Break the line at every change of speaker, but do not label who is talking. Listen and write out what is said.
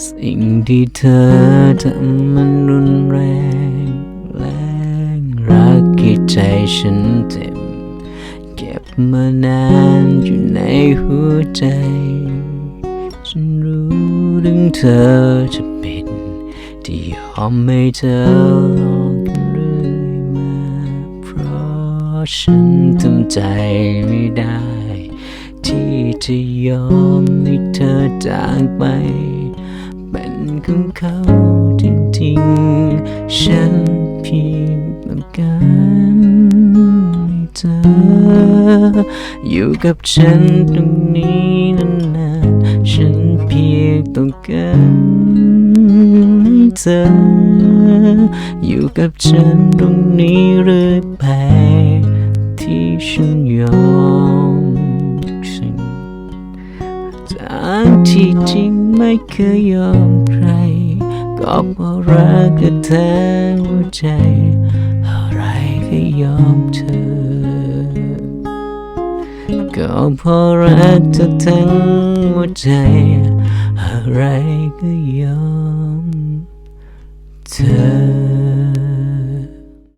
สิ่งที่เธอทำมันรุนแรงแรงรักที่ใจฉันเจ็บเก็บมานานอยู่ในหัวใจ ฉันรู้ถึงเธอจะเป็นที่ยอมให้เธอหลอกกันเรื่อยมา เพราะฉันทำใจไม่ได้ ที่จะยอมให้เธอจากไป ของเขาจริงๆ ฉันเพียงต้องการให้เธอ อยู่กับฉันตรงนี้นานๆ ฉันเพียงต้องการให้เธอ อยู่กับฉันตรงนี้เรื่อยไปที่ฉันยอมสิ่งจากที่จริงไม่เคยยอม อก็เพรารักเธอทั้งหัวใจอะไรก็ยอมเธอ ก็พอรักเธอทั้งหัวใจ อะไรก็ยอมเธอ